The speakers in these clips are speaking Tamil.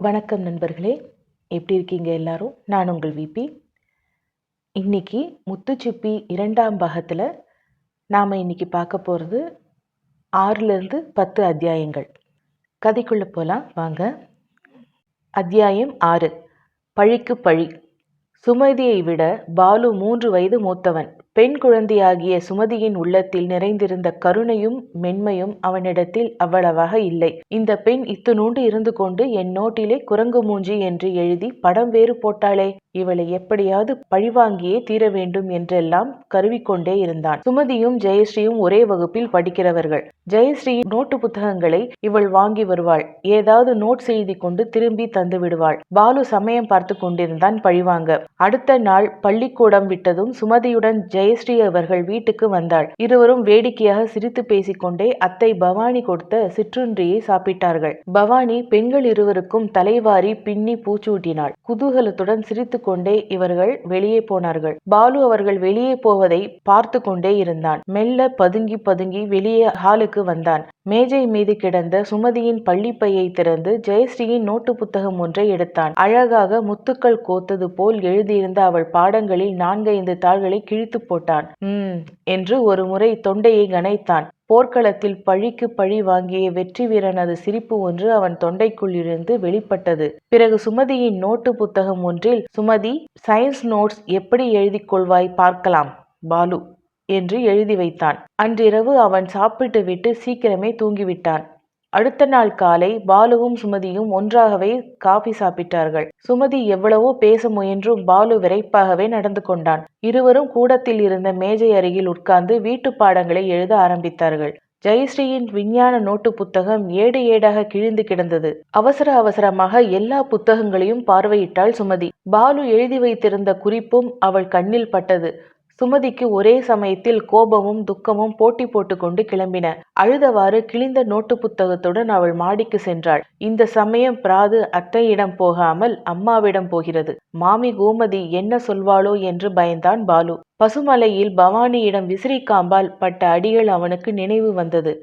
வணக்கம் நண்பர்களே. எப்படி இருக்கீங்க எல்லாரும்? நான் உங்கள் விபி இன்னைக்கு முத்துச்சிப்பி இரண்டாம் பாகத்தில் நாம் இன்னைக்கு பார்க்க போகிறது ஆறுலேருந்து பத்து அத்தியாயங்கள். கதைக்குள்ளே போகலாம் வாங்க. அத்தியாயம் ஆறு. பழிக்கு பழி. சுமதியை விட பாலு மூன்று வயது மூத்தவன். பெண் குழந்தையாகிய சுமதியின் உள்ளத்தில் நிறைந்திருந்த கருணையும் மென்மையும் அவனிடத்தில் அவ்வளவாக இல்லை. இந்த பெண் இத்துணூண்டு இருந்து கொண்டு என் நோட்டிலே குரங்கு மூஞ்சி என்று எழுதி படம் வேறு போட்டாளே இவளை எப்படியாவது பழிவாங்கியே தீர வேண்டும் என்றெல்லாம் கருவிக்கொண்டே இருந்தான். சுமதியும் ஜெயஸ்ரீயும் ஒரே வகுப்பில் படிக்கிறவர்கள். ஜெயஸ்ரீ நோட்டு புத்தகங்களை இவள் வாங்கி வருவாள். ஏதாவது நோட் எழுதி கொண்டு திரும்பி தந்து விடுவாள். பாலு சமயம் பார்த்து கொண்டிருந்தான் பழிவாங்க. அடுத்த நாள் பள்ளிக்கூடம் விட்டதும் சுமதியுடன் ஜெயஸ்ரீ அவர்கள் வீட்டுக்கு வந்தாள். இருவரும் வேடிக்கையாக சிரித்து பேசிக்கொண்டே அத்தை பவானி கொடுத்த சிற்றுண்டியை சாப்பிட்டார்கள். பவானி பெண்கள் இருவருக்கும் தலைவாரி பின்னி பூச்சூட்டினாள். குதூகலத்துடன் சிரித்து கொண்டே இவர்கள் வெளியே போனார்கள். பாலு அவர்கள் வெளியே போவதை பார்த்து கொண்டே இருந்தான். மெல்ல பதுங்கி பதுங்கி வெளியே ஹாலுக்கு வந்தான். மேஜை மீது கிடந்த சுமதியின் பள்ளிப்பையை திறந்து ஜெயஸ்ரீயின் நோட்டு புத்தகம் ஒன்றை எடுத்தான். அழகாக முத்துக்கள் கோத்தது போல் எழுதியிருந்த அவள் பாடங்களில் நான்கைந்து தாள்களை கிழித்து போட்டான். உம் என்று ஒரு முறை தொண்டையை கனைத்தான். போர்க்களத்தில் பழிக்கு பழி வாங்கிய வெற்றி வீரனது சிரிப்பு ஒன்று அவன் தொண்டைக்குள்ளிருந்து வெளிப்பட்டது. பிறகு சுமதியின் நோட்டு புத்தகம் ஒன்றில் சுமதி சயின்ஸ் நோட்ஸ் எப்படி எழுதி கொள்வாய் பார்க்கலாம். பாலு என்று எழுதி வைத்தான். அன்றிரவு அவன் சாப்பிட்டு விட்டு சீக்கிரமே தூங்கிவிட்டான். அடுத்த நாள் காலை பாலுவும் சுமதியும் ஒன்றாகவே காபி சாப்பிட்டார்கள். சுமதி எவ்வளவோ பேச முயன்றும் பாலு விரைப்பாகவே நடந்து கொண்டான். இருவரும் கூடத்தில் இருந்த மேஜை அருகில் உட்கார்ந்து வீட்டு பாடங்களை எழுத ஆரம்பித்தார்கள். ஜெயஸ்ரீயின் விஞ்ஞான நோட்டு புத்தகம் ஏடு ஏடாக கிழிந்து கிடந்தது. அவசர அவசரமாக எல்லா புத்தகங்களையும் பார்வையிட்டாள் சுமதி. பாலு எழுதி வைத்திருந்த குறிப்பும் அவள் கண்ணில் பட்டது. சுமதிக்கு ஒரே சமயத்தில் கோபமும் துக்கமும் போட்டி போட்டுக்கொண்டு கிளம்பின. அழுதவாறு கிழிந்த நோட்டு புத்தகத்துடன் அவள் மாடிக்கு சென்றாள். இந்த சமயம் பிராது அத்தையிடம் போகாமல் அம்மாவிடம் போகிறது. மாமி கோமதி என்ன சொல்வாளோ என்று பயந்தான் பாலு. பசுமலையில் பவானியிடம் விசிறிக்காம்பால் பட்ட அடிகள் அவனுக்கு நினைவு வந்தது.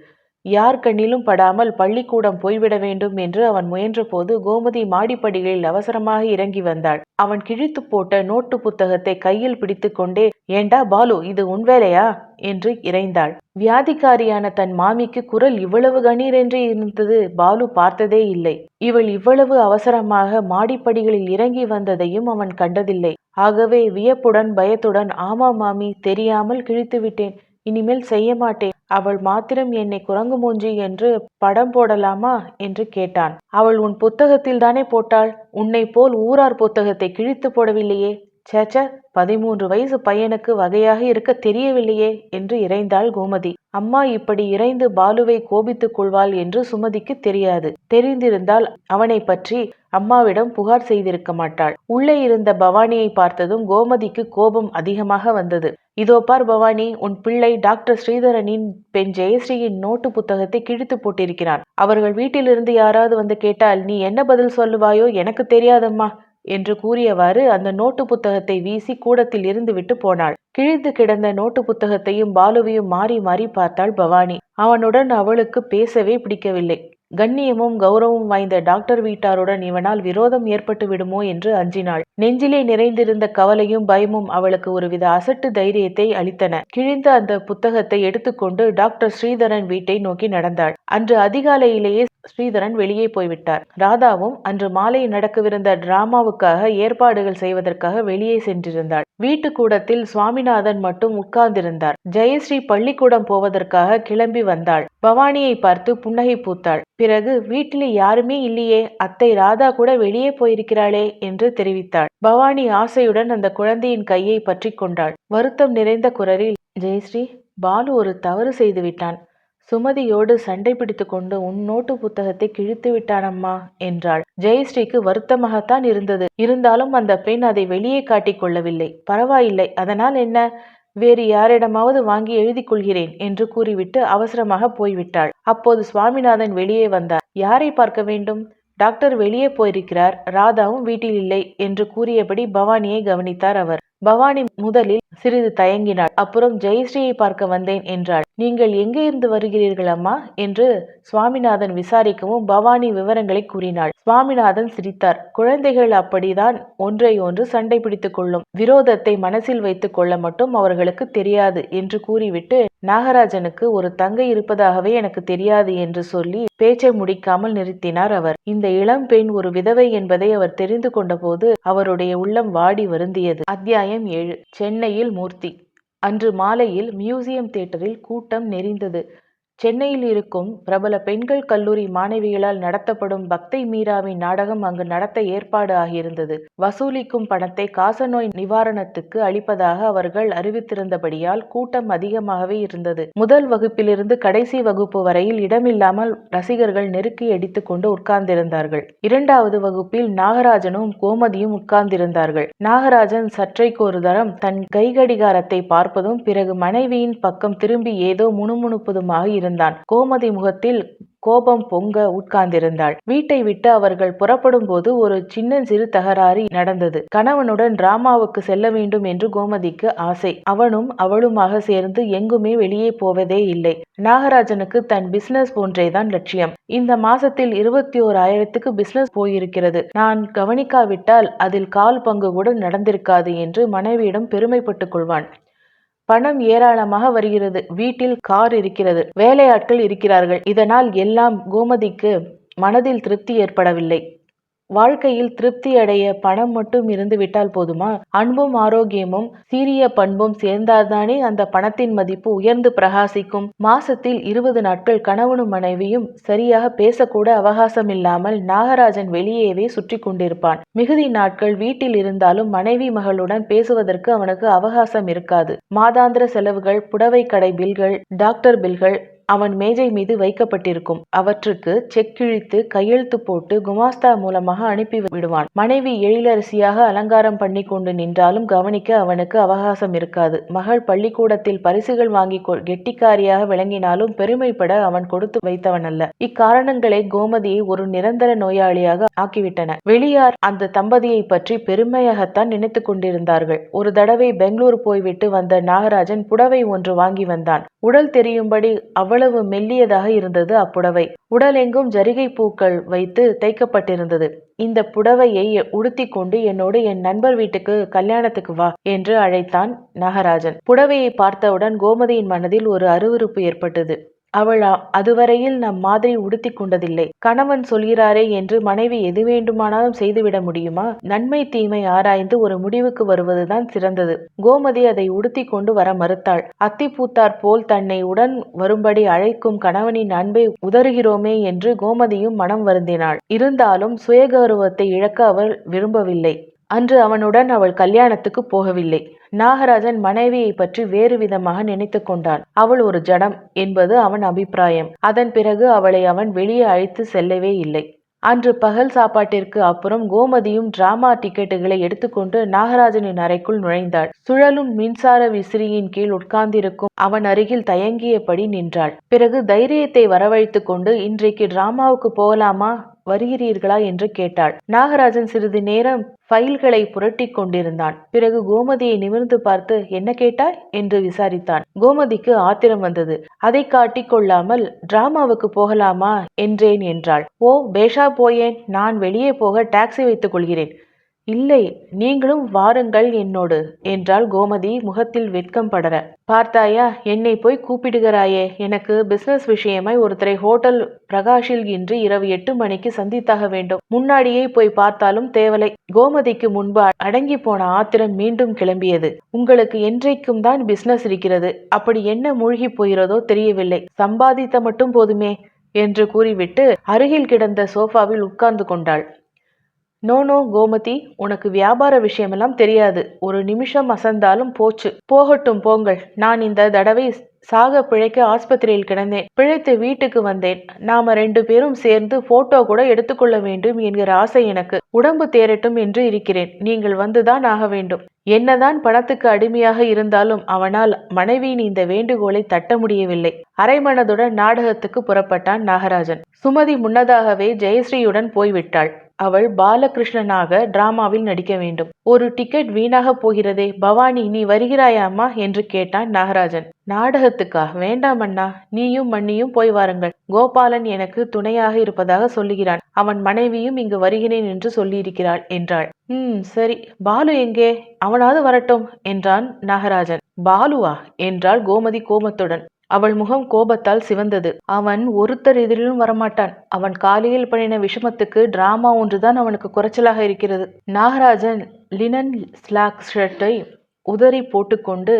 யார் கண்ணிலும் படாமல் பள்ளிக்கூடம் போய்விட வேண்டும் என்று அவன் முயன்றபோது கோமதி மாடிப்படிகளில் அவசரமாக இறங்கி வந்தாள். அவன் கிழித்து போட்ட நோட்டு புத்தகத்தை கையில் பிடித்து கொண்டே ஏண்டா பாலு இது உன் வேலையா என்று இறைந்தாள். வியாதிக்காரியான தன் மாமிக்கு குரல் இவ்வளவு கணீரென்று இருந்தது பாலு பார்த்ததே இல்லை. இவள் இவ்வளவு அவசரமாக மாடிப்படிகளில் இறங்கி வந்ததையும் அவன் கண்டதில்லை. ஆகவே வியப்புடன் பயத்துடன் ஆமா மாமி தெரியாமல் கிழித்து விட்டேன். இனிமேல் செய்ய மாட்டேன். அவள் மாத்திரம் என்னை குரங்கு மூஞ்சி என்று படம் போடலாமா என்று கேட்டான். அவள் உன் புத்தகத்தில் தானே போட்டாள்? உன்னை போல் ஊரார் புத்தகத்தை கிழித்து போடவில்லையே. சேச்ச பதிமூன்று வயசு பையனுக்கு வகையாக இருக்க தெரியவில்லையே என்று இறைந்தாள் கோமதி. அம்மா இப்படி இறைந்து பாலுவை கோபித்துக் கொள்வாள் என்று சுமதிக்கு தெரியாது. தெரிந்திருந்தால் அவனை பற்றி அம்மாவிடம் புகார் செய்திருக்க மாட்டாள். உள்ளே இருந்த பவானியை பார்த்ததும் கோமதிக்கு கோபம் அதிகமாக வந்தது. இதோ பார் பவானி உன் பிள்ளை டாக்டர் ஸ்ரீதரனின் பெண் ஜெயஸ்ரீயின் நோட்டு புத்தகத்தை கிழித்து போட்டிருக்கிறான். அவர்கள் வீட்டிலிருந்து யாராவது வந்து கேட்டால் நீ என்ன பதில் சொல்லுவாயோ எனக்கு தெரியாதம்மா என்று கூறியவாறு அந்த நோட்டு புத்தகத்தை வீசி கூடத்தில் இருந்து விட்டு போனாள். கிழிந்து கிடந்த நோட்டு புத்தகத்தையும் பாலுவையும் மாறி மாறி பார்த்தாள் பவானி. அவனுடன் அவளுக்கு பேசவே பிடிக்கவில்லை. கண்ணியமும் கௌரவம் வாய்ந்த டாக்டர் வீட்டாருடன் இவனால் விரோதம் ஏற்பட்டு விடுமோ என்று அஞ்சினாள். நெஞ்சிலே நிறைந்திருந்த கவலையும் பயமும் அவளுக்கு ஒருவித அசட்டு தைரியத்தை அளித்தன. கிழிந்த அந்த புத்தகத்தை எடுத்துக்கொண்டு டாக்டர் ஸ்ரீதரன் வீட்டை நோக்கி நடந்தாள். அன்று அதிகாலையிலேயே ஸ்ரீதரன் வெளியே போய்விட்டார். ராதாவும் அன்று மாலை நடக்கவிருந்த டிராமாவுக்காக ஏற்பாடுகள் செய்வதற்காக வெளியே சென்றிருந்தாள். வீட்டு கூடத்தில் சுவாமிநாதன் மட்டும் உட்கார்ந்திருந்தார். ஜெயஸ்ரீ பள்ளிக்கூடம் போவதற்காக கிளம்பி வந்தாள். பவானியை பார்த்து புன்னகை பூத்தாள். பிறகு வீட்டில் யாருமே இல்லையே அத்தை ராதா கூட வெளியே போயிருக்கிறாளே என்று தெரிவித்தாள். பவானி ஆசையுடன் அந்த குழந்தையின் கையை பற்றி கொண்டாள். வருத்தம் நிறைந்த குரலில் ஜெயஸ்ரீ பாலு ஒரு தவறு செய்து விட்டான் சுமதியோடு சண்டை பிடித்து கொண்டு உன் நோட்டு புத்தகத்தை கிழித்து விட்டானம்மா என்றாள். ஜெயஸ்ரீக்கு வருத்தமாகத்தான் இருந்தது. இருந்தாலும் அந்த பெண் அதை வெளியே காட்டிக் கொள்ளவில்லை. பரவாயில்லை அதனால் என்ன? வேறு யாரிடமாவது வாங்கி எழுதி கொள்கிறேன் என்று கூறிவிட்டு அவசரமாக போய்விட்டாள். அப்போது சுவாமிநாதன் வெளியே வந்தார். யாரை பார்க்க வேண்டும்? டாக்டர் வெளியே போயிருக்கிறார். ராதாவும் வீட்டில் இல்லை என்று கூறியபடி பவானியை கவனித்தார் அவர். பவானி முதலில் சிறிது தயங்கினாள். அப்புறம் ஜெயஸ்ரீயை பார்க்க வந்தேன் என்றாள். நீங்கள் எங்கே இருந்து வருகிறீர்கள் அம்மா என்று சுவாமிநாதன் விசாரிக்கவும் பவானி விவரங்களை கூறினாள். சுவாமிநாதன் சிரித்தார். குழந்தைகள் அப்படிதான். ஒன்றை ஒன்று சண்டை பிடித்துக் கொள்ளும். விரோதத்தை மனசில் வைத்துக் கொள்ள மட்டும் அவர்களுக்கு தெரியாது என்று கூறிவிட்டு நாகராஜனுக்கு ஒரு தங்கை இருப்பதாகவே எனக்கு தெரியாது என்று சொல்லி பேச்சை முடிக்காமல் நிறுத்தினார் அவர். இந்த இளம் பெண் ஒரு விதவை என்பதை அவர் தெரிந்து கொண்டபோது அவருடைய உள்ளம் வாடி வருந்தியது. அத்தியாயம் ஏழு. சென்னையில் மூர்த்தி. அன்று மாலையில் மியூசியம் தியேட்டரில் கூட்டம் நெறிந்தது சென்னையில் இருக்கும் பிரபல பெண்கள் கல்லூரி மாணவிகளால் நடத்தப்படும் பக்தை மீராவின் நாடகம் அங்கு நடத்த ஏற்பாடு ஆகியிருந்தது. வசூலிக்கும் பணத்தை காசநோய் நிவாரணத்துக்கு அளிப்பதாக அவர்கள் அறிவித்திருந்தபடியால் கூட்டம் அதிகமாகவே இருந்தது. முதல் வகுப்பிலிருந்து கடைசி வகுப்பு வரையில் இடமில்லாமல் ரசிகர்கள் நெருக்கி அடித்துக் கொண்டு உட்கார்ந்திருந்தார்கள். இரண்டாவது வகுப்பில் நாகராஜனும் கோமதியும் உட்கார்ந்திருந்தார்கள். நாகராஜன் சற்றைக்கு ஒரு தரம் தன் கைகடிகாரத்தை பார்ப்பதும் பிறகு மனைவியின் பக்கம் திரும்பி ஏதோ முணுமுணுப்பதுமாக இருந்தான் கோமதி முகத்தில் கோபம் பொங்க உட்கார்ந்திருந்தாள். வீட்டை விட்டு அவர்கள் புறப்படும் போது ஒரு சின்னஞ்சிறு தகராறு நடந்தது. கணவனுடன் டிராமாவுக்கு செல்ல வேண்டும் என்று கோமதிக்கு ஆசை. அவனும் அவளுமாக சேர்ந்து எங்குமே வெளியே போவதே இல்லை. நாகராஜனுக்கு தன் பிசினஸ் போன்றேதான் லட்சியம். இந்த மாசத்தில் இருபத்தி ஓர் ஆயிரத்துக்கு பிசினஸ் போயிருக்கிறது. நான் கவனிக்காவிட்டால் அதில் கால் பங்கு கூட நடந்திருக்காது என்று மனைவியிடம் பெருமைப்பட்டுக் கொள்வான். பணம் ஏராளமாக வருகிறது. வீட்டில் கார் இருக்கிறது. வேலையாட்கள் இருக்கிறார்கள். இதனால் எல்லாம் கோமதிக்கு மனதில் திருப்தி ஏற்படவில்லை. வாழ்க்கையில் திருப்தி அடைய பணம் மட்டும் இருந்து விட்டால் போதுமா? அன்பும் ஆரோக்கியமும் சீரிய பண்பும் சேர்ந்தால்தானே அந்த பணத்தின் மதிப்பு உயர்ந்து பிரகாசிக்கும். மாசத்தில் இருபது நாட்கள் கணவனும் மனைவியும் சரியாக பேசக்கூட அவகாசம் இல்லாமல் நாகராஜன் வெளியேவே சுற்றி கொண்டிருப்பான். மிகுதி நாட்கள் வீட்டில் இருந்தாலும் மனைவி மகளுடன் பேசுவதற்கு அவனுக்கு அவகாசம் இருக்காது. மாதாந்திர செலவுகள் புடவை கடை பில்கள் டாக்டர் பில்கள் அவன் மேஜை மீது வைக்கப்பட்டிருக்கும். அவற்றுக்கு செக் கிழித்து கையெழுத்து போட்டு குமாஸ்தா மூலமாக அனுப்பி விடுவான். மனைவி எழிலரசியாக அலங்காரம் பண்ணி கொண்டு நின்றாலும் கவனிக்க அவனுக்கு அவகாசம் இருக்காது. மகள் பள்ளிக்கூடத்தில் பரிசுகள் வாங்கி கெட்டிக்காரியாக விளங்கினாலும் பெருமைப்பட அவன் கொடுத்து வைத்தவன் அல்ல இக்காரணங்களை கோமதியை ஒரு நிரந்தர நோயாளியாக ஆக்கிவிட்டன. வெளியார் அந்த தம்பதியை பற்றி பெருமையாகத்தான் நினைத்து கொண்டிருந்தார்கள். ஒரு தடவை பெங்களூர் போய்விட்டு வந்த நாகராஜன் புடவை ஒன்று வாங்கி வந்தான். உடல் தெரியும்படி அவ்வளவு மெல்லியதாக இருந்தது அப்புடவை. உடலெங்கும் ஜரிகை பூக்கள் வைத்து தைக்கப்பட்டிருந்தது இந்த புடவையை உடுத்தி கொண்டு என்னோடு என் நண்பர் வீட்டுக்கு கல்யாணத்துக்கு வா என்று அழைத்தான் நாகராஜன். புடவையை பார்த்தவுடன் கோமதியின் மனதில் ஒரு அருவருப்பு ஏற்பட்டது. அவள் அதுவரையில் நம் மாதிரி உடுத்தி கொண்டதில்லை. கணவன் சொல்கிறாரே என்று மனைவி எது வேண்டுமானாலும் செய்துவிட முடியுமா? நன்மை தீமை ஆராய்ந்து ஒரு முடிவுக்கு வருவதுதான் சிறந்தது. கோமதி அதை உடுத்தி கொண்டு வர மறுத்தாள். அத்தி பூத்தார் போல் தன்னை உடன் வரும்படி அழைக்கும் கணவனின் அன்பை உதறுகிறோமே என்று கோமதியும் மனம் வருந்தினாள். இருந்தாலும் சுயகௌரவத்தை இழக்க அவள் விரும்பவில்லை. அன்று அவனுடன் அவள் கல்யாணத்துக்கு போகவில்லை. நாகராஜன் மனைவியை பற்றி வேறு விதமாக நினைத்து கொண்டான். அவள் ஒரு ஜடம் என்பது அவன் அபிப்பிராயம். அதன் பிறகு அவளை அவன் வெளியே அழைத்து செல்லவே இல்லை. அன்று பகல் சாப்பாட்டிற்கு அப்புறம் கோமதியும் டிராமா டிக்கெட்டுகளை எடுத்துக்கொண்டு நாகராஜனின் அறைக்குள் நுழைந்தாள். சுழலும் மின்சார விசிறியின் கீழ் உட்கார்ந்திருக்கும் அவன் அருகில் தயங்கியபடி நின்றாள். பிறகு தைரியத்தை வரவழைத்து கொண்டு இன்றைக்கு டிராமாவுக்கு போகலாமா? வருகிறீர்களா என்று கேட்டாள். நாகராஜன் சிறிது நேரம் ஃபைல்களை புரட்டி கொண்டிருந்தான். பிறகு கோமதியை நிமிர்ந்து பார்த்து என்ன கேட்டாய்? என்று விசாரித்தான். கோமதிக்கு ஆத்திரம் வந்தது. அதை காட்டிக் கொள்ளாமல் டிராமாவுக்கு போகலாமா? என்றேன் என்றாள். ஓ பேஷா போயேன். நான் வெளியே போக டாக்ஸி வைத்துக் கொள்கிறேன். இல்லை நீங்களும் வாருங்கள் என்னோடு என்றாள் கோமதி முகத்தில் வெட்கம் படர. பார்த்தாயா என்னை போய் கூப்பிடுகிறாயே எனக்கு பிசினஸ் விஷயமாய் ஒருத்தரை ஹோட்டல் பிரகாஷில் இன்று இரவு எட்டு மணிக்கு சந்தித்தாக வேண்டும். முன்னாடியே போய் பார்த்தாலும் தேவலை. கோமதிக்கு முன்பு அடங்கி போன ஆத்திரம் மீண்டும் கிளம்பியது. உங்களுக்கு என்றைக்கும் தான் பிசினஸ் இருக்கிறது அப்படி என்ன மூழ்கி போகிறதோ தெரியவில்லை. சம்பாதித்த மட்டும் போதுமே என்று கூறிவிட்டு அருகில் கிடந்த சோஃபாவில் உட்கார்ந்து கொண்டாள். நோ நோ கோமதி உனக்கு வியாபார விஷயமெல்லாம் தெரியாது. ஒரு நிமிஷம் அசந்தாலும் போச்சு. போகட்டும் போங்கள். நான் இந்த தடவை சாக பிழைக்க ஆஸ்பத்திரியில் கிடந்தேன். பிழைத்து வீட்டுக்கு வந்தேன். நாம ரெண்டு பேரும் சேர்ந்து போட்டோ கூட எடுத்துக்கொள்ள வேண்டும் என்கிற ஆசை எனக்கு. உடம்பு தேரட்டும் என்று இருக்கிறேன். நீங்கள் வந்துதான் ஆக வேண்டும். என்னதான் பணத்துக்கு அடிமையாக இருந்தாலும் அவனால் மனைவியின் இந்த வேண்டுகோளை தட்ட முடியவில்லை. அரைமனதுடன் நாடகத்துக்கு புறப்பட்டான் நாகராஜன். சுமதி முன்னதாகவே ஜெயஸ்ரீயுடன் போய்விட்டாள். அவள் பாலகிருஷ்ணனாக டிராமாவில் நடிக்க வேண்டும். ஒரு டிக்கெட் வீணாக போகிறதே. பவானி நீ வருகிறாயாமா என்று கேட்டான் நாகராஜன். நாடகத்துக்கா? வேண்டாம் அண்ணா. நீயும் மண்ணியும் போய் வாருங்கள். கோபாலன் எனக்கு துணையாக இருப்பதாக சொல்லுகிறான். அவன் மனைவியும் இங்கு வருகிறேன் என்று சொல்லியிருக்கிறாள் என்றாள். ம் சரி. பாலு எங்கே? அவனாவது வரட்டும் என்றான் நாகராஜன். பாலுவா? என்றாள் கோமதி கோமத்துடன் அவள் முகம் கோபத்தால் சிவந்தது. அவன் ஒருத்தர் எதிரிலும் வரமாட்டான். அவன் காலையில் பண்ணின விஷமத்துக்கு டிராமா ஒன்றுதான் அவனுக்கு குறைச்சலாக இருக்கிறது. நாகராஜன் லினன் ஸ்லாக் ஷர்ட்டை உதறி போட்டுக்கொண்டு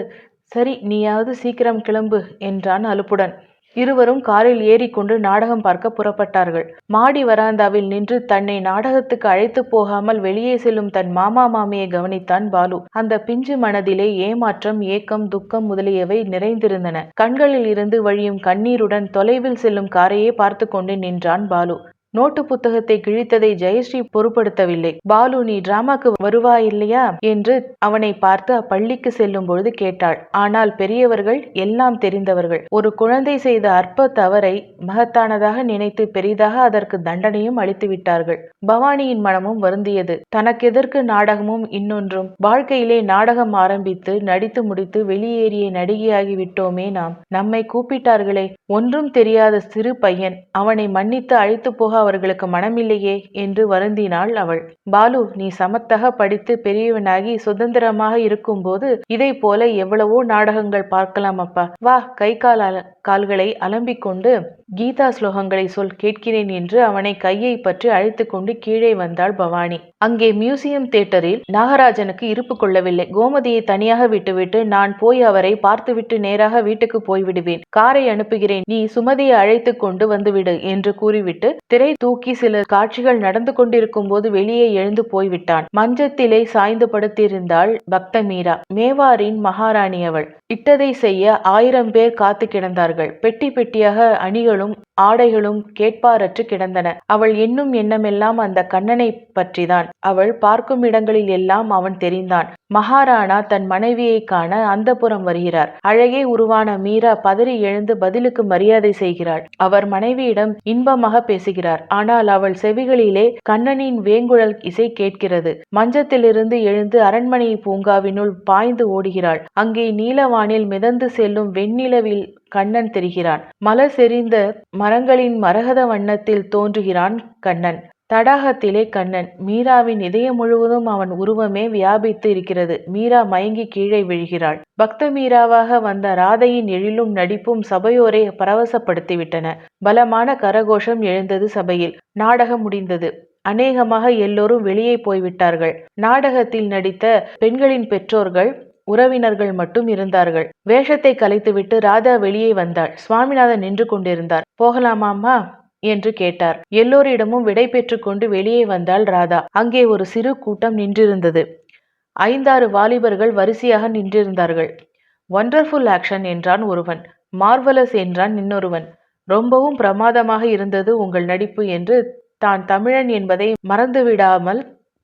சரி நீயாவது சீக்கிரம் கிளம்பு என்றான் அலுப்புடன். இருவரும் காரில் ஏறிக்கொண்டு நாடகம் பார்க்க புறப்பட்டார்கள். மாடி வராந்தாவில் நின்று தன்னை நாடகத்துக்கு அழைத்து போகாமல் வெளியே செல்லும் தன் மாமா மாமியை கவனித்தான் பாலு. அந்த பிஞ்சு மனதிலே ஏமாற்றம் ஏக்கம் துக்கம் முதலியவை நிறைந்திருந்தன. கண்களில் இருந்து வழியும் கண்ணீருடன் தொலைவில் செல்லும் காரையே பார்த்து கொண்டு நின்றான் பாலு. நோட்டு புத்தகத்தை கிழித்ததை ஜெயஸ்ரீ பொருட்படுத்தவில்லை. பாலு நீ டிராமாக்கு வருவாயில்லையா என்று அவனை பார்த்து அப்பள்ளிக்கு செல்லும் பொழுது கேட்டாள். ஆனால் பெரியவர்கள் எல்லாம் தெரிந்தவர்கள். ஒரு குழந்தை செய்த அற்ப தவறை மகத்தானதாக நினைத்து பெரிதாக அதற்கு தண்டனையும் அளித்து விட்டார்கள். பவானியின் மனமும் வருந்தியது. தனக்கெதற்கு நாடகமும் இன்னொன்றும். வாழ்க்கையிலே நாடகம் ஆரம்பித்து நடித்து முடித்து வெளியேறிய நடிகையாகி விட்டோமே நாம். நம்மை கூப்பிட்டார்களே. ஒன்றும் தெரியாத சிறு பையன். அவனை மன்னித்து அழைத்து போக அவர்களுக்கு மனமில்லையே என்று வருந்தினாள் அவள். பாலு நீ சமத்தக படித்து பெரியவனாகி சுதந்திரமாக இருக்கும்போது இதை போல எவ்வளவோ நாடகங்கள் பார்க்கலாம் அப்பா. வா கை கால் கால்களை அலம்பிக் கொண்டு கீதா ஸ்லோகங்களை சொல் கேட்கிறேன் என்று அவனை கையை பற்றி அழைத்து கொண்டு கீழே வந்தாள் பவானி. அங்கே மியூசியம் தியேட்டரில் நாகராஜனுக்கு இருப்பு கொள்ளவில்லை. கோமதியை தனியாக விட்டுவிட்டு நான் போய் அவரை பார்த்துவிட்டு நேராக வீட்டுக்கு போய்விடுவேன். காரை அனுப்புகிறேன். நீ சுமதியை அழைத்து கொண்டு வந்துவிடு என்று கூறிவிட்டு திரை தூக்கி சில காட்சிகள் நடந்து கொண்டிருக்கும் போது வெளியே எழுந்து போய்விட்டான். மஞ்சத்திலே சாய்ந்து படுத்திருந்தாள் பக்த மீரா மேவாரின் மகாராணி அவள் இட்டதை செய்ய ஆயிரம் பேர் காத்து கிடந்தார்கள். பெட்டி பெட்டியாக அணிகளும் ஆடைகளும் கேட்பாரற்று கிடந்தன. அவள் எண்ணும் எண்ணமெல்லாம் அந்த கண்ணனை பற்றிதான். அவள் பார்க்கும் இடங்களில் எல்லாம் அவன் தெரிந்தான். மகாராணா தன் மனைவியை காண அந்தப்புறம் வருகிறார். அழகே உருவான மீரா பதறி எழுந்து பதிலுக்கு மரியாதை செய்கிறாள். அவர் மனைவியிடம் இன்பமாக பேசுகிறார். ஆனால் அவள் செவிகளிலே கண்ணனின் வேங்குழல் இசை கேட்கிறது. மஞ்சத்திலிருந்து எழுந்து அரண்மனை பூங்காவினுள் பாய்ந்து ஓடுகிறாள். அங்கே நீலவானில் மிதந்து செல்லும் வெண்ணிலவில் கண்ணன் தெரிகிறான். மலர் செறிந்த மரங்களின் மரகத வண்ணத்தில் தோன்றுகிறான் கண்ணன். தடாகத்திலே கண்ணன். மீராவின் இதயம் முழுவதும் அவன் உருவமே வியாபித்து இருக்கிறது. மீரா மயங்கி கீழே விழுகிறாள். பக்த மீராவாக வந்த ராதையின் எழிலும் நடிப்பும் சபையோரை பரவசப்படுத்திவிட்டன. பலமான கரகோஷம் எழுந்தது சபையில். நாடகம் முடிந்தது. அநேகமாக எல்லோரும் வெளியே போய்விட்டார்கள். நாடகத்தில் நடித்த பெண்களின் பெற்றோர்கள் உறவினர்கள் மட்டும் இருந்தார்கள். வேஷத்தை கலைத்துவிட்டு ராதா வெளியே வந்தாள். சுவாமிநாதன் நின்று கொண்டிருந்தார். போகலாமாம்மா? என்று கேட்டார். எல்லோரிடமும் விடை பெற்றுக்கொண்டு வெளியே வந்தாள் ராதா. அங்கே ஒரு சிறு கூட்டம் நின்றிருந்தது. ஐந்தாறு வாலிபர்கள் வரிசையாக நின்றிருந்தார்கள். ஒண்டர்ஃபுல் ஆக்ஷன் என்றான் ஒருவன். மார்வலஸ் என்றான் இன்னொருவன். ரொம்பவும் பிரமாதமாக இருந்தது உங்கள் நடிப்பு என்று தான் தமிழன் என்பதை மறந்துவிடாமல்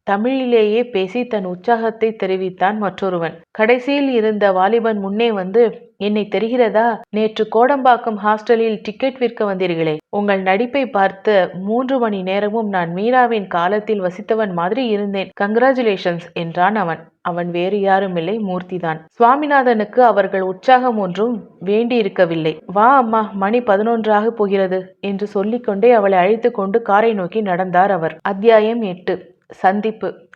தமிழிலேயே பேசி தன் உற்சாகத்தை தெரிவித்தான் மற்றொருவன். கடைசியில் இருந்த வாலிபன் முன்னே வந்து என்னை தெரிகிறதா? நேற்று கோடம்பாக்கம் ஹாஸ்டலில் டிக்கெட் விற்க வந்தீர்களே. உங்கள் நடிப்பை பார்த்த மூன்று மணி நேரமும் நான் மீராவின் காலத்தில் வசித்தவன் மாதிரி இருந்தேன். கங்க்ராச்சுலேஷன்ஸ் என்றான் அவன். அவன் வேறு யாருமில்லை மூர்த்திதான். சுவாமிநாதனுக்கு அவர்கள் உற்சாகம் ஒன்றும் வேண்டியிருக்கவில்லை. வா அம்மா மணி பதினொன்றாக போகிறது என்று சொல்லிக்கொண்டே அவளை அழைத்து கொண்டு காரை நோக்கி நடந்தார் அவர். அத்தியாயம் எட்டு. சந்திப்பு.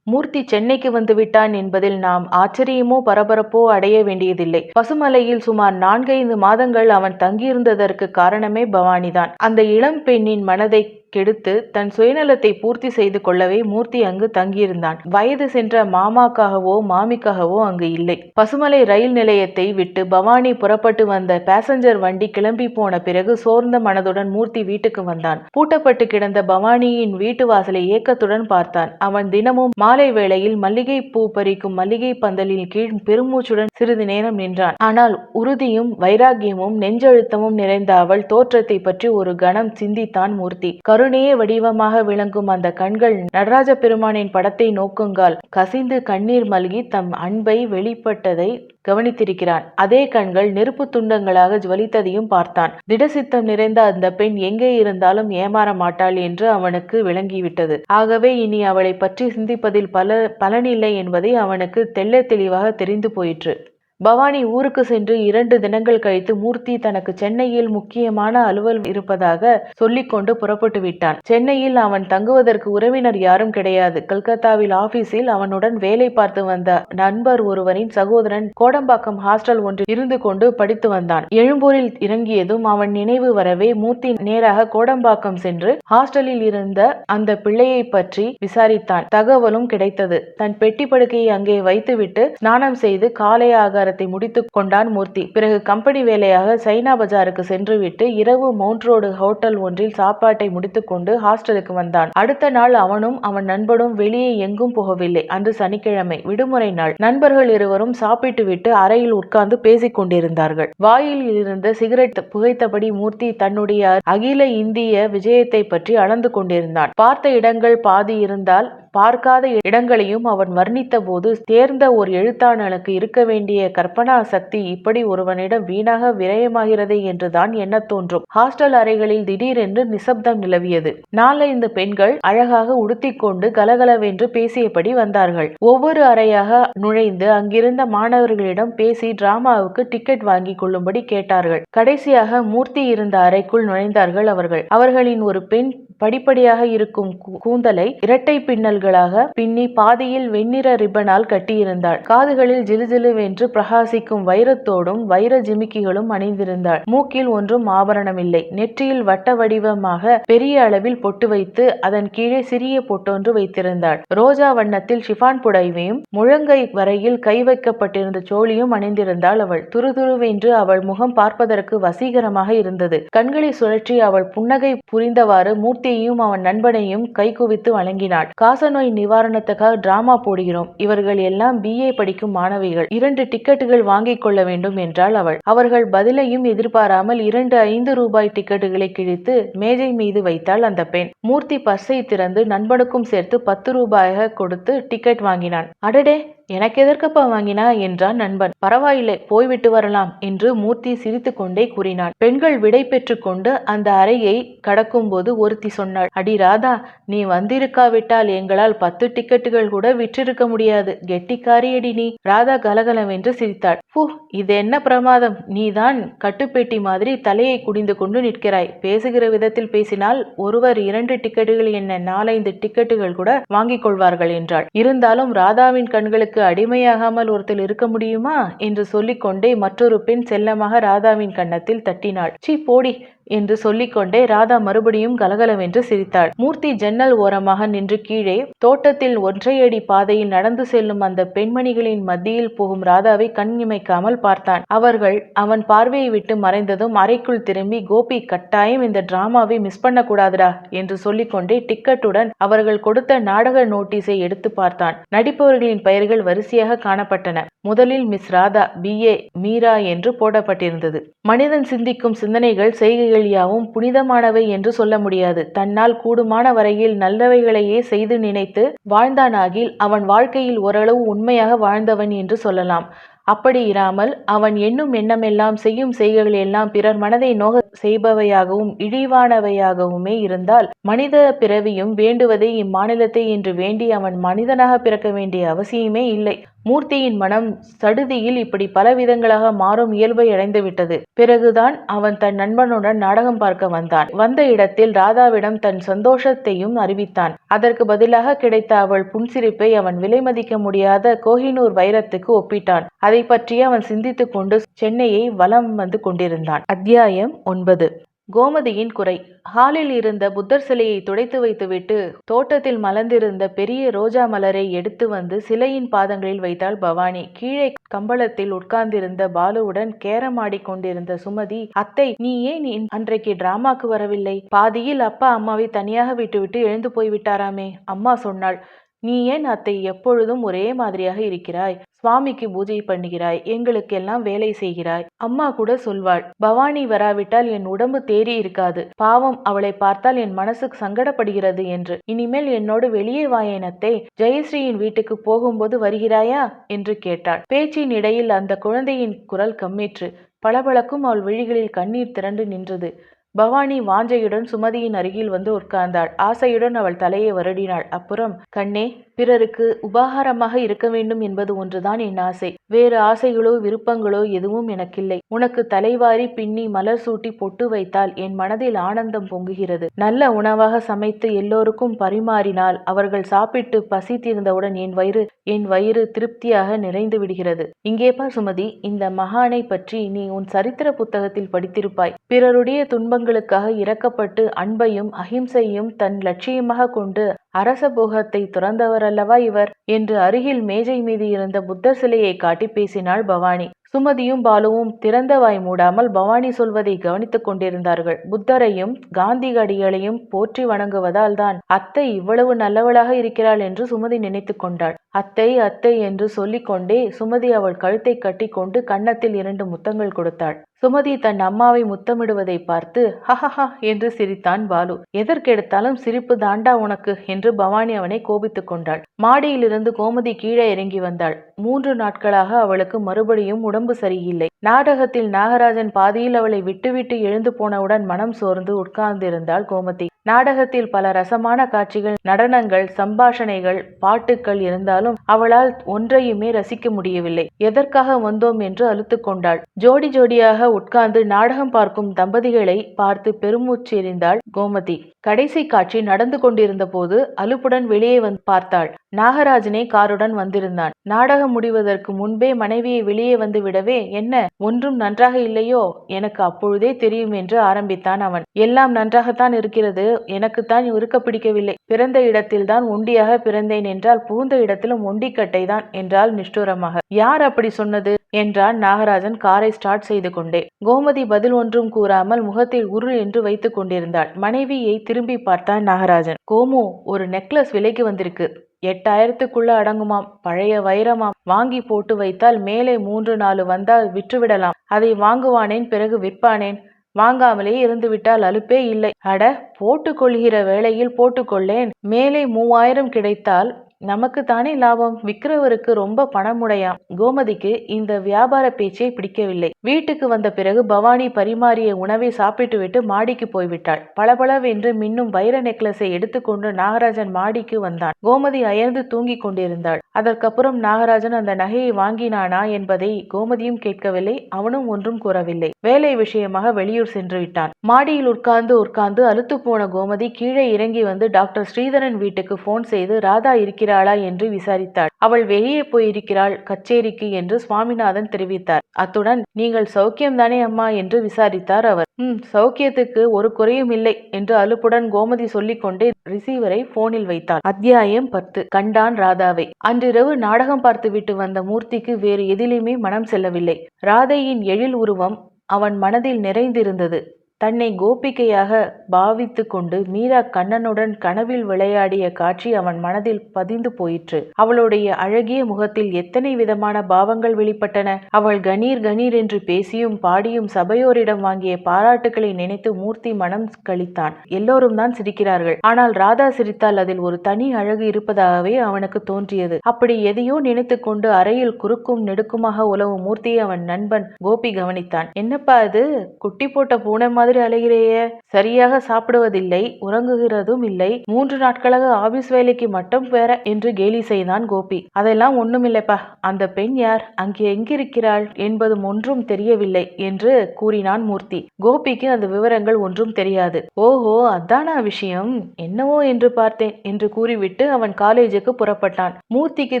மூர்த்தி சென்னைக்கு வந்து விட்டான் என்பதில் நாம் ஆச்சரியமோ பரபரப்போ அடைய வேண்டியதில்லை. பசுமலையில் சுமார் நான்கைந்து மாதங்கள் அவன் தங்கியிருந்ததற்கு காரணமே பவானிதான். அந்த இளம் பெண்ணின் மனதை கெடுத்து தன் சுயநலத்தை பூர்த்தி செய்து கொள்ளவே மூர்த்தி அங்கு தங்கியிருந்தான். வயது சென்ற மாமாக்காகவோ மாமிக்காகவோ அங்கு இல்லை. பசுமலை ரயில் நிலையத்தை விட்டு பவானி புறப்பட்டு வந்த பேசஞ்சர் வண்டி கிளம்பி போன பிறகு சோர்ந்த மனதுடன் மூர்த்தி வீட்டுக்கு வந்தான். பூட்டப்பட்டு கிடந்த பவானியின் வீட்டு வாசலை ஏக்கத்துடன் பார்த்தான். அவன் தினமும் மாலை வேளையில் மல்லிகை பூ பறிக்கும் மல்லிகை பந்தலின் கீழ் பெருமூச்சுடன் சிறிது நேரம் நின்றான். ஆனால் உறுதியும் வைராகியமும் நெஞ்சழுத்தமும் நிறைந்த அவள் தோற்றத்தை பற்றி ஒரு கணம் சிந்தித்தான் மூர்த்தி. கருணையே வடிவமாக விளங்கும் அந்த கண்கள் நடராஜ பெருமானின் படத்தை நோக்குங்கால் கசிந்து கண்ணீர் மல்கி தம் அன்பை வெளிப்பட்டதை கவனித்திருக்கிறான். அதே கண்கள் நெருப்பு துண்டங்களாக ஜுவலித்ததையும் பார்த்தான். திடசித்தம் நிறைந்த அந்த பெண் எங்கே இருந்தாலும் ஏமாற மாட்டாள் என்று அவனுக்கு விளங்கிவிட்டது. ஆகவே இனி அவளை பற்றி சிந்திப்பதில் பல பலனில்லை என்பதை அவனுக்கு தெள்ள தெளிவாக தெரிந்து போயிற்று. பவானி ஊருக்கு சென்று இரண்டு தினங்கள் கழித்து மூர்த்தி தனக்கு சென்னையில் முக்கியமான அலுவல் இருப்பதாக சொல்லிக்கொண்டு புறப்பட்டு விட்டான். சென்னையில் அவன் தங்குவதற்கு உறவினர் யாரும் கிடையாது. கல்கத்தாவில் ஆபீஸில் அவனுடன் வேலை பார்த்து வந்த நண்பர் ஒருவரின் சகோதரன் கோடம்பாக்கம் ஹாஸ்டல் ஒன்றில் இருந்து கொண்டு படித்து வந்தான். எழும்பூரில் இறங்கியதும் அவன் நினைவு வரவே மூர்த்தி நேராக கோடம்பாக்கம் சென்று ஹாஸ்டலில் இருந்த அந்த பிள்ளையை பற்றி விசாரித்தான். தகவலும் கிடைத்தது. தன் பெட்டி படுக்கையை அங்கே வைத்துவிட்டு ஸ்நானம் செய்து காலை ஆகாரத்தை முடித்து கொண்டான் மூர்த்தி. பிறகு கம்பெனி வேலையாக சைனா பஜாருக்கு சென்றுவிட்டு இரவு மவுண்ட் ரோடு ஹோட்டல் ஒன்றில் சாப்பாட்டை முடித்துக்கொண்டு ஹாஸ்டலுக்கு வந்தான். அடுத்த நாள் அவனும் அவன் நண்பனும் வெளியே எங்கும் போகவில்லை. அன்று சனிக்கிழமை விடுமுறை நாள். நண்பர்கள் இருவரும் சாப்பிட்டுவிட்டு அறையில் உட்கார்ந்து பேசிக் கொண்டிருந்தார்கள். வாயில் இருந்த சிகரெட் புகைத்தபடி மூர்த்தி தன்னுடைய அகில இந்திய விஜயத்தை பற்றி அளந்து கொண்டிருந்தான். பார்த்த இடங்கள் பாதி இருந்தால் பார்க்காத இடங்களையும் அவன் வர்ணித்த போது தேர்ந்த ஒரு எழுத்தாளனுக்கு இருக்க வேண்டிய கற்பனா சக்தி இப்படி ஒருவனிடம் வீணாக விரயமாகிறதே என்றுதான் எண்ணத் தோன்றும். ஹாஸ்டல் அறைகளில் திடீரென்று நிசப்தம் நிலவியது. நாலைந்து பெண்கள் அழகாக உடுத்திக்கொண்டு கலகலவென்று பேசியபடி வந்தார்கள். ஒவ்வொரு அறையாக நுழைந்து அங்கிருந்த மாணவர்களிடம் பேசி டிராமாவுக்கு டிக்கெட் வாங்கி கொள்ளும்படி கேட்டார்கள். கடைசியாக மூர்த்தி இருந்த அறைக்குள் நுழைந்தார்கள் அவர்கள். அவர்களின் ஒரு பெண் படிப்படியாக இருக்கும் கூந்தலை இரட்டை பின்னல்களாக பின்னி பாதியில் வெண்ணிற ரிப்பனால் கட்டியிருந்தாள். காதுகளில் ஜிலுஜிலுவென்று பிரகாசிக்கும் வைரத்தோடும் வைர ஜிமிக்கிகளும் அணிந்திருந்தாள். மூக்கில் ஒன்றும் ஆபரணமில்லை. நெற்றியில் வட்ட வடிவமாக பெரிய அளவில் பொட்டு வைத்து அதன் கீழே சிறிய பொட்டொன்று வைத்திருந்தாள். ரோஜா வண்ணத்தில் ஷிஃபான் புடைவையும் முழங்கை வரையில் கை வைக்கப்பட்டிருந்த சோழியும் அணிந்திருந்தாள் அவள். துருதுருவென்று அவள் முகம் பார்ப்பதற்கு வசீகரமாக இருந்தது. கண்களை சுழற்றி அவள் புன்னகை புரிந்தவாறு மூர்த்தி மூர்த்தியையும் அவன் நண்பனையும் கைகுவித்து வழங்கினாள் காசநோய் நிவாரணத்துக்காக டிராமா போடுகிறோம். இவர்கள் எல்லாம் பிஏ படிக்கும் மாணவிகள். இரண்டு டிக்கெட்டுகள் வாங்கிக் கொள்ள வேண்டும் என்றாள் அவள். அவர்கள் பதிலையும் எதிர்பாராமல் இரண்டு ஐந்து ரூபாய் டிக்கெட்டுகளை கிழித்து மேஜை மீது வைத்தாள் அந்த பெண். மூர்த்தி பஸ்ஸை திறந்து நண்பனுக்கும் சேர்த்து பத்து ரூபாயாக கொடுத்து டிக்கெட் வாங்கினான். அடடே எனக்கு எதற்கப்பா வாங்கினா? என்றான் நண்பன். பரவாயில்லை போய்விட்டு வரலாம் என்று மூர்த்தி சிரித்து கொண்டே கூறினான். பெண்கள் விடை பெற்றுக் கொண்டு அந்த அறையை கடக்கும்போது ஒருத்தி சொன்னாள். அடி ராதா நீ வந்திருக்காவிட்டால் எங்களால் பத்து டிக்கெட்டுகள் கூட விற்றிருக்க முடியாது. கெட்டிக்காரியடி நீ. ராதா கலகலவென்று சிரித்தாள். பூ இது என்ன பிரமாதம்? நீதான் கட்டுப்பேட்டி மாதிரி தலையை குடிந்து கொண்டு நிற்கிறாய். பேசுகிற விதத்தில் பேசினால் ஒருவர் இரண்டு டிக்கெட்டுகள் என்ன நாலைந்து டிக்கெட்டுகள் கூட வாங்கிக் கொள்வார்கள் என்றாள். இருந்தாலும் ராதாவின் கண்களுக்கு அடிமையாகாமல் ஒருத்தர் இருக்க முடியுமா? என்று சொல்லிக்கொண்டே மற்றொரு பெண் செல்லமாக ராதாவின் கன்னத்தில் தட்டினாள். சி போடி. என்று சொல்லிக்கொண்டே ராதா மறுபடியும் கலகலவென்று சிரித்தாள். மூர்த்தி ஜன்னல் ஓரமாக நின்று கீழே தோட்டத்தில் ஒற்றையடி பாதையில் நடந்து செல்லும் அந்த பெண்மணிகளின் மத்தியில் போகும் ராதாவை கண் இமைக்காமல் பார்த்தான். அவர்கள் அவன் பார்வையை விட்டு மறைந்ததும் அறைக்குள் திரும்பி கோபி கட்டாயம் இந்த டிராமாவை மிஸ் பண்ணக்கூடாதுடா என்று சொல்லிக்கொண்டே டிக்கெட்டுடன் அவர்கள் கொடுத்த நாடக நோட்டீஸை எடுத்து பார்த்தான். நடிப்பவர்களின் பெயர்கள் வரிசையாக காணப்பட்டன. முதலில் miss Radha B. A. Meera என்று போடப்பட்டிருந்தது. மனிதன் சிந்திக்கும் சிந்தனைகள் செய்கைகள் யாவும் புனிதமானவை என்று சொல்ல முடியாது. தன்னால் கூடுமான வரையில் நல்லவைகளையே செய்து நினைத்து வாழ்ந்தானாகில் அவன் வாழ்க்கையில் ஓரளவு உண்மையாக வாழ்ந்தவன் என்று சொல்லலாம். அப்படி இராமல் அவன் எண்ணும் எண்ணமெல்லாம் செய்யும் செய்கைகள் எல்லாம் பிறர் மனதை நோக செய்பவையாகவும் இழிவானவையாகவுமே இருந்தால் மனித பிறவியும் வேண்டுவதை இம்மாநிலத்தை என்று வேண்டி அவன் மனிதனாக பிறக்க வேண்டிய அவசியமே இல்லை. மூர்த்தியின் மனம் சடுதியில் இப்படி பல விதங்களாக மாறும் இயல்பை அடைந்து விட்டது பிறகுதான் அவன் தன் நண்பனுடன் நாடகம் பார்க்க வந்தான். வந்த இடத்தில் ராதாவிடம் தன் சந்தோஷத்தையும் அறிவித்தான். அதற்கு பதிலாக கிடைத்த அவள் புன்சிரிப்பை அவன் விலை மதிக்க முடியாத கோஹினூர் வைரத்துக்கு ஒப்பிட்டான். அதை பற்றி அவன் சிந்தித்துக் கொண்டு சென்னையை வலம் வந்து கொண்டிருந்தான். அத்தியாயம் ஒன்பது. கோமதியின் குறை. ஹாலில் இருந்த புத்தர் சிலையை துடைத்து வைத்துவிட்டு தோட்டத்தில் மலர்ந்திருந்த பெரிய ரோஜா மலரை எடுத்து வந்து சிலையின் பாதங்களில் வைத்தாள் பவானி. கீழே கம்பளத்தில் உட்கார்ந்திருந்த பாலுவுடன் கேரம் ஆடிக்கொண்டிருந்த சுமதி அத்தை நீ ஏன் அன்றைக்கு டிராமாக்கு வரவில்லை? பாதியில் அப்பா அம்மாவை தனியாக விட்டுவிட்டு எழுந்து போய் விட்டாராமே அம்மா சொன்னாள். நீ ஏன் அத்தை எப்பொழுதும் ஒரே மாதிரியாக இருக்கிறாய்? சுவாமிக்கு பூஜை பண்ணுகிறாய் எங்களுக்கெல்லாம் வேலை செய்கிறாய். அம்மா கூட சொல்வாள் பவானி வராவிட்டால் என் உடம்பு தேறி இருக்காது பாவம் அவளை பார்த்தால் என் மனசுக்கு சங்கடப்படுகிறது என்று. இனிமேல் என்னோடு வெளியே வாயனத்தை ஜெயஸ்ரீயின் வீட்டுக்கு போகும்போது வருகிறாயா? என்று கேட்டாள். பேச்சின் இடையில் அந்த குழந்தையின் குரல் கம்மிற்று பளபளக்கும் அவள் விழிகளில் கண்ணீர் திரண்டு நின்றது. பவானி வாஞ்சையுடன் சுமதியின் அருகில் வந்து உட்கார்ந்தாள். ஆசையுடன் அவள் தலையை வருடினாள். அப்புறம் கண்ணே பிறருக்கு உபகாரமாக இருக்க வேண்டும் என்பது ஒன்றுதான் என் ஆசை. வேறு ஆசைகளோ விருப்பங்களோ எதுவும் எனக்கில்லை. உனக்கு தலைவாரி பின்னி மலர் சூட்டி பொட்டு வைத்தால் என் மனதில் ஆனந்தம் பொங்குகிறது. நல்ல உணவாக சமைத்து எல்லோருக்கும் பரிமாறினால் அவர்கள் சாப்பிட்டு பசி தீர்ந்தவுடன் என் வயிறு என் வயிறு திருப்தியாக நிறைந்து விடுகிறது. இங்கே பா சுமதி இந்த மகானை பற்றி நீ உன் சரித்திர புத்தகத்தில் படித்திருப்பாய். பிறருடைய குடும்பங்களுக்காக இறக்கப்பட்டு அன்பையும் அகிம்சையும் தன் லட்சியமாக கொண்டு அரச போகத்தை துறந்தவரல்லவா இவர்? என்று அருகில் மேஜை மீது இருந்த புத்தர் சிலையை காட்டி பேசினாள் பவானி. சுமதியும் பாலுவும் திறந்த வாய் மூடாமல் பவானி சொல்வதை கவனித்துக் கொண்டிருந்தார்கள். புத்தரையும் காந்திகடிகளையும் போற்றி வணங்குவதால் தான் அத்தை இவ்வளவு நல்லவளாக இருக்கிறாள் என்று சுமதி நினைத்து கொண்டாள். அத்தை அத்தை என்று சொல்லிக்கொண்டே சுமதி அவள் கழுத்தை கட்டிக்கொண்டு கன்னத்தில் இரண்டு முத்தங்கள் கொடுத்தாள். சுமதி தன் அம்மாவை முத்தமிடுவதை பார்த்து ஹஹஹா என்று சிரித்தான் பாலு. எதற்கெடுத்தாலும் சிரிப்பு தாண்டா உனக்கு என்று பவானி அவனை கோபித்துக் கொண்டாள். மாடியிலிருந்து கோமதி கீழே இறங்கி வந்தாள். மூன்று நாட்களாக அவளுக்கு மறுபடியும் உடம்பு சரியில்லை. நாடகத்தில் நாகராஜன் பாதியில் அவளை விட்டுவிட்டு எழுந்து போனவுடன் மனம் சோர்ந்து உட்கார்ந்திருந்தாள் கோமதி. நாடகத்தில் பல ரசமான காட்சிகள் நடனங்கள் சம்பாஷணைகள் பாட்டுக்கள் இருந்தாலும் அவளால் ஒன்றையுமே ரசிக்க முடியவில்லை. எதற்காக வந்தோம் என்று அழுத்து கொண்டாள். ஜோடி ஜோடியாக உட்கார்ந்து நாடகம் பார்க்கும் தம்பதிகளை பார்த்து பெருமூச்சு எறிந்தாள் கோமதி. கடைசி காட்சி நடந்து கொண்டிருந்த போது அலுப்புடன் வெளியே வந்து பார்த்தாள். நாகராஜனே காருடன் வந்திருந்தான். நாடகம் முடிவதற்கு முன்பே மனைவியை வெளியே வந்து விடவே என்ன ஒன்றும் நன்றாக இல்லையோ? எனக்கு அப்பொழுதே தெரியும் என்று ஆரம்பித்தான் அவன். எல்லாம் நன்றாகத்தான் இருக்கிறது. எனக்குத்தான் இருக்க பிடிக்கவில்லை. பிறந்த இடத்தில்தான் ஒண்டியாக பிறந்தேன் என்றால் புகுந்த இடத்திலும் ஒண்டிக்கட்டை தான் என்றால் நிஷ்டூரமாக. யார் அப்படி சொன்னது? என்றான் நாகராஜன் காரை ஸ்டார்ட் செய்து கொண்டே. கோமதி பதில் ஒன்றும் கூறாமல் முகத்தில் உரு என்று வைத்துக் கொண்டிருந்தாள். மனைவியை திரும்பி பார்த்தான் நாகராஜன். கோமு ஒரு நெக்லஸ் விலைக்கு வந்திருக்கு. எட்டாயிரத்துக்குள்ள அடங்குமாம். பழைய வைரமாம். வாங்கி போட்டு வைத்தால் மேலே மூன்று நாலு வந்தால் விற்றுவிடலாம். அதை வாங்குவானேன் பிறகு விற்பானேன். வாங்காமலே இருந்துவிட்டால் அலுப்பே இல்லை. அட போட்டுக்கொள்கிற வேளையில் போட்டுக்கொள்ளேன். மேலே மூவாயிரம் கிடைத்தால் நமக்கு தானே லாபம். விற்கிறவருக்கு ரொம்ப பணமுடையாம் கோமதிக்கு இந்த வியாபார பேச்சை பிடிக்கவில்லை. வீட்டுக்கு வந்த பிறகு பவானி பரிமாறிய உணவை சாப்பிட்டுவிட்டு மாடிக்கு போய்விட்டாள். பளபளவென்று மின்னும் வைர நெக்லஸை எடுத்துக்கொண்டு நாகராஜன் மாடிக்கு வந்தான். கோமதி அயர்ந்து தூங்கிக் கொண்டிருந்தாள். அதற்கப்புறம் நாகராஜன் அந்த நகையை வாங்கினானா என்பதை கோமதியும் கேட்கவில்லை. அவனும் ஒன்றும் கூறவில்லை. வேலை விஷயமாக வெளியூர் சென்று விட்டான். மாடியில் உட்கார்ந்து உட்கார்ந்து அலுத்து போன கோமதி கீழே இறங்கி வந்து டாக்டர் ஸ்ரீதரன் வீட்டுக்கு போன் செய்து ராதா இருக்கிறாளா என்று விசாரித்தாள். அவள் வெளியே போயிருக்கிறாள் கச்சேரிக்கு என்று சுவாமிநாதன் தெரிவித்தார். அத்துடன் நீங்கள் சௌக்கியம் தானே அம்மா? என்று விசாரித்தார் அவர். ம் சௌக்கியத்துக்கு ஒரு குறையும் இல்லை என்று அலுப்புடன் கோமதி சொல்லிக்கொண்டே ரிசீவரை போனில் வைத்தாள். அத்தியாயம் பத்து. கண்டான் ராதாவை. அன்றிரவு நாடகம் பார்த்துவிட்டு வந்த மூர்த்திக்கு வேறு எதிலுமே மனம் செல்லவில்லை. ராதையின் எழில் உருவம் அவன் மனதில் நிறைந்திருந்தது. தன்னை கோபிகையாக பாவித்து கொண்டு மீரா கண்ணனுடன் கனவில் விளையாடிய காட்சி அவன் மனதில் பதிந்து போயிற்று. அவளுடைய அழகிய முகத்தில் எத்தனை விதமான பாவங்கள் வெளிப்பட்டன. அவள் கணீர் கணீர் என்று பேசியும் பாடியும் சபையோரிடம் வாங்கிய பாராட்டுகளை நினைத்து மூர்த்தி மனம் கழித்தான். எல்லோரும் தான் சிரிக்கிறார்கள். ஆனால் ராதா சிரித்தால் அதில் ஒரு தனி அழகு இருப்பதாகவே அவனுக்கு தோன்றியது. அப்படி எதையோ நினைத்து கொண்டு அறையில் குறுக்கும் நெடுக்குமாக உலவும் மூர்த்தியை அவன் நண்பன் கோபி கவனித்தான். என்னப்பா அது குட்டி போட்ட பூனை மாதிரி அலைகிறையே சரியாக சாப்பிடுவதில்லை உறங்குகிறதும் இல்லை. மூன்று நாட்களாக ஆபீஸ் வேலைக்கு மட்டும் வேற என்று கேலி செய்தான் கோபி. அதெல்லாம் ஒண்ணுமில்லைப்பா. அந்த பெண் யார்? அங்கே எங்கிருக்கிறாள்? என்பதும் ஒன்றும் தெரியவில்லை என்று கூறினான் மூர்த்தி. கோபிக்கு அந்த விவரங்கள் ஒன்றும் தெரியாது. ஓஹோ அதானா விஷயம்? என்னவோ என்று பார்த்தேன் என்று கூறிவிட்டு அவன் காலேஜுக்கு புறப்பட்டான். மூர்த்திக்கு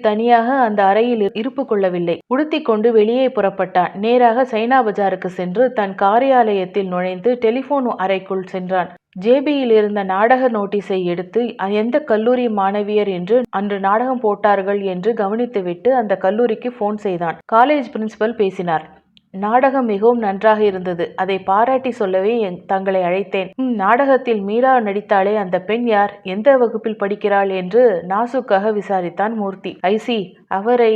தனியாக அந்த அறையில் இருப்பு கொள்ளவில்லை. உடுத்திக் கொண்டு வெளியே புறப்பட்டான். நேராக சைனா பஜாருக்கு சென்று தன் காரியாலயத்தில் நுழைந்து டெலிபோன் அறைக்குள் சென்றான். ஜேபியில் இருந்த நாடக நோட்டீஸை எடுத்து எந்த கல்லூரி மாணவியர் என்று அன்று நாடகம் போட்டார்கள் என்று கவனித்துவிட்டு அந்த கல்லூரிக்கு போன் செய்தான். காலேஜ் பிரின்சிபல் பேசினார். நாடகம் மிகவும் நன்றாக இருந்தது. அதை பாராட்டி சொல்லவே என் தங்களை அழைத்தேன். நாடகத்தில் மீரா நடித்தாலே அந்த பெண் யார்? எந்த வகுப்பில் படிக்கிறாள்? என்று நாசுக்காக விசாரித்தான் மூர்த்தி. ஐசி அவரை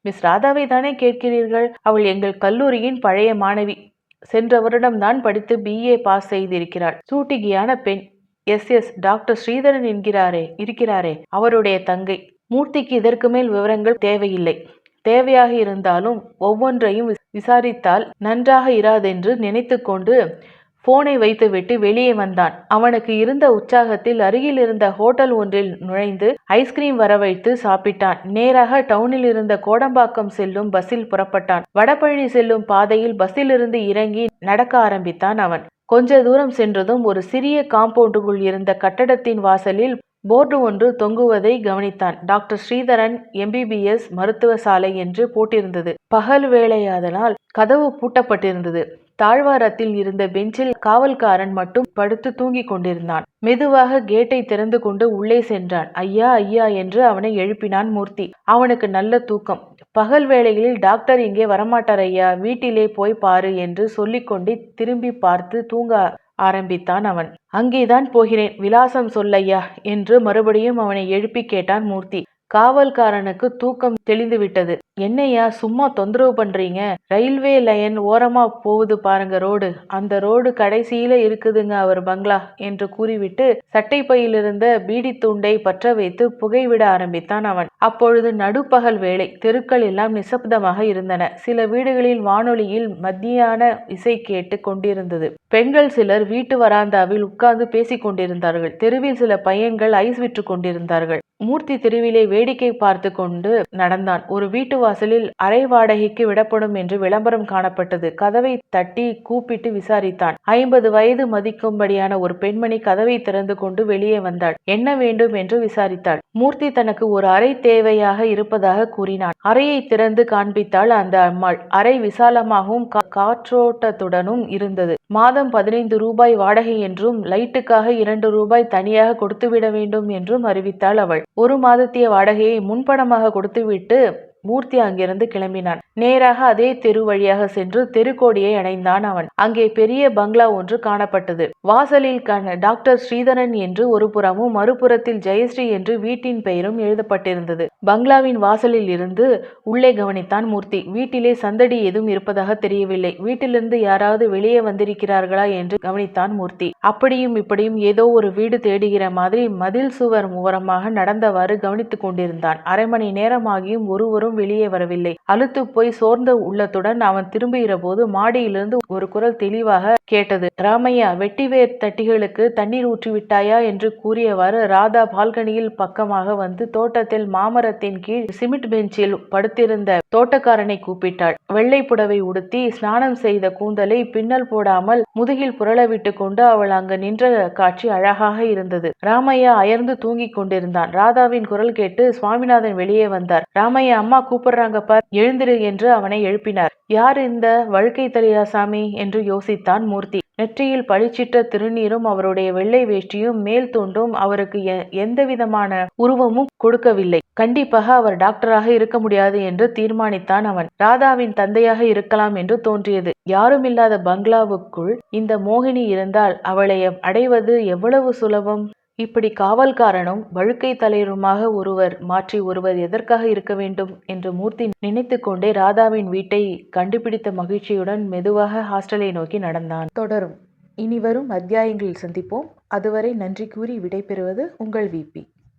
மிஸ் ராதாவை தானே கேட்கிறீர்கள்? அவள் எங்கள் கல்லூரியின் பழைய மாணவி. சென்ற வருடம்தான் படித்து பிஏ பாஸ் செய்திருக்கிறாள். சூட்டிகியான பெண் எஸ் எஸ் டாக்டர் ஸ்ரீதரன் என்கிறாரே இருக்கிறாரே அவருடைய தங்கை. மூர்த்திக்கு இதற்கு மேல் விவரங்கள் தேவையில்லை. தேவையாக இருந்தாலும் ஒவ்வொன்றையும் விஸ்- விசாரித்தால் நன்றாக இராதென்று நினைத்துக்கொண்டு போனை வைத்துவிட்டு வெளியே வந்தான். அவனுக்கு இருந்த உற்சாகத்தில் அருகில் இருந்த ஹோட்டல் ஒன்றில் நுழைந்து ஐஸ்கிரீம் வரவைத்து சாப்பிட்டான். நேராக டவுனில் இருந்த கோடம்பாக்கம் செல்லும் பஸ்ஸில் புறப்பட்டான். வடபழனி செல்லும் பாதையில் பஸ்ஸிலிருந்து இறங்கி நடக்க ஆரம்பித்தான் அவன். கொஞ்ச தூரம் சென்றதும் ஒரு சிறிய காம்பவுண்டுக்குள் இருந்த கட்டடத்தின் வாசலில் போர்டு ஒன்று தொங்குவதை கவனித்தான். டாக்டர் ஸ்ரீதரன் எம்பிபிஎஸ் மருத்துவ சாலை என்று போட்டிருந்தது. பகல் வேளையாதலால் கதவு பூட்டப்பட்டிருந்தது. தாழ்வாரத்தில் இருந்த பெஞ்சில் காவல்காரன் மட்டும் படுத்து தூங்கிக் கொண்டிருந்தான். மெதுவாக கேட்டை திறந்து கொண்டு உள்ளே சென்றான். ஐயா ஐயா என்று அவனை எழுப்பினான் மூர்த்தி. அவனுக்கு நல்ல தூக்கம். பகல் வேளைகளில் டாக்டர் இங்கே வரமாட்டார் ஐயா. வீட்டிலே போய் பாரு என்று சொல்லிக்கொண்டே திரும்பி பார்த்து தூங்க ஆரம்பித்தான் அவன். அங்கேதான் போகிறேன். விலாசம் சொல்லையா என்று மறுபடியும் அவனை எழுப்பி கேட்டான் மூர்த்தி. காவல்காரனுக்கு தூக்கம் தெளிந்து விட்டது என்னையா சும்மா தொந்தரவு பண்றீங்க? ரயில்வே லைன் ஓரமா போகுது பாருங்க ரோடு. அந்த ரோடு கடைசியில இருக்குதுங்க அவர் பங்களா என்று கூறிவிட்டு சட்டை பையிலிருந்த பீடி துண்டை பற்ற வைத்து புகைவிட ஆரம்பித்தான் அவன். அப்பொழுது நடுப்பகல் வேளை தெருக்கள் எல்லாம் நிசப்தமாக இருந்தன. சில வீடுகளில் வானொலியில் மத்தியான இசை கேட்டு கொண்டிருந்தது. பெண்கள் சிலர் வீட்டு வராந்தாவில் உட்கார்ந்து பேசிக் கொண்டிருந்தார்கள். தெருவில் சில பையன்கள் ஐஸ் விற்று கொண்டிருந்தார்கள். மூர்த்தி தெருவிலே வேடிக்கை பார்த்து கொண்டு நடந்தான். ஒரு வீட்டு வாசலில் அரை வாடகைக்கு விடப்படும் என்று விளம்பரம் காணப்பட்டது. கதவை தட்டி கூப்பிட்டு விசாரித்தான். ஐம்பது வயது மதிக்கும்படியான ஒரு பெண்மணி கதவை திறந்து கொண்டு வெளியே வந்தாள். என்ன வேண்டும்? என்று விசாரித்தாள். மூர்த்தி தனக்கு ஒரு அறை தேவையாக இருப்பதாக கூறினான். அறையை திறந்து காண்பித்தாள் அந்த அம்மாள். அறை விசாலமாகவும் கா- காற்றோட்டத்துடனும் இருந்தது. மாதம் பதினைந்து ரூபாய் வாடகை என்றும் லைட்டுக்காக இரண்டு ரூபாய் தனியாக கொடுத்துவிட வேண்டும் என்றும் அறிவித்தாள் அவள். ஒரு மாதத்திய வாடகையை முன்பணமாக கொடுத்துவிட்டு மூர்த்தி அங்கிருந்து கிளம்பினான். நேராக அதே தெரு வழியாக சென்று தெருக்கோடியை அடைந்தான் அவன். அங்கே பெரிய பங்களா ஒன்று காணப்பட்டது. வாசலில் கண டாக்டர் ஸ்ரீதரன் என்று ஒரு புறமும் மறுபுறத்தில் ஜெயஸ்ரீ என்று வீட்டின் பெயரும் எழுதப்பட்டிருந்தது. பங்களாவின் வாசலில் இருந்து உள்ளே கவனித்தான் மூர்த்தி. வீட்டிலே சந்தடி எதுவும் இருப்பதாக தெரியவில்லை. வீட்டிலிருந்து யாராவது வெளியே வந்திருக்கிறார்களா என்று கவனித்தான் மூர்த்தி. அப்படியும் இப்படியும் ஏதோ ஒரு வீடு தேடுகிற மாதிரி மதில் சுவர் மூரமாக நடந்தவாறு கவனித்துக் கொண்டிருந்தான். அரை மணி நேரமாகியும் ஒருவரும் வெளியே வரவில்லை. அழுத்து போய் சோர்ந்த உள்ளத்துடன் அவன் திரும்புகிற போது மாடியிலிருந்து ஒரு குரல் தெளிவாக கேட்டது. ராமையா வெட்டிவேர் தட்டிகளுக்கு தண்ணீர் ஊற்றி விட்டாயா என்று கூறியவாறு ராதா பால்கனியில் பக்கமாக வந்து தோட்டத்தில் மாமரத்தின் கீழ் சிமெண்ட் பெஞ்சில் படுத்திருந்த தோட்டக்காரனை கூப்பிட்டாள். வெள்ளை புடவை உடுத்தி ஸ்நானம் செய்த கூந்தலை பின்னல் போடாமல் முதுகில் புரளவிட்டு கொண்டு அவள் அங்கு நின்ற காட்சி அழகாக இருந்தது. ராமையா அயர்ந்து தூங்கிக் கொண்டிருந்தான். ராதாவின் குரல் கேட்டு சுவாமிநாதன் வெளியே வந்தார். ராமையா அம்மா கூப்பிடுறாங்க பார் எழுந்திரு என்று அவனை எழுப்பினார். யார் இந்த வழுக்கை தலியாசாமி என்று யோசித்தான் மூர்த்தி. நெற்றியில் பழிச்சிட்ட திருநீரும் அவருடைய வெள்ளை வேஷ்டியும் மேல் தோண்டும் அவருக்கு எ- எந்தவிதமான உருவமும் கொடுக்கவில்லை. கண்டிப்பாக அவர் டாக்டராக இருக்க முடியாது என்று தீர்மானித்தான் அவன். ராதாவின் தந்தையாக இருக்கலாம் என்று தோன்றியது. யாரும் இல்லாத பங்களாவுக்குள் இந்த மோகினி இருந்தால் அவளை அடைவது எவ்வளவு சுலபம்? இப்படி காவல்காரனும் வழுக்கை தலைவருமாக ஒருவர் மாற்றி ஒருவர் எதற்காக இருக்க வேண்டும் என்று மூர்த்தி நினைத்து கொண்டே ராதாவின் வீட்டை கண்டுபிடித்த மகிழ்ச்சியுடன் மெதுவாக ஹாஸ்டலை நோக்கி நடந்தான். தொடரும். இனி வரும் அத்தியாயங்களில் சந்திப்போம். அதுவரை நன்றி கூறி விடைபெறுவது உங்கள் விபி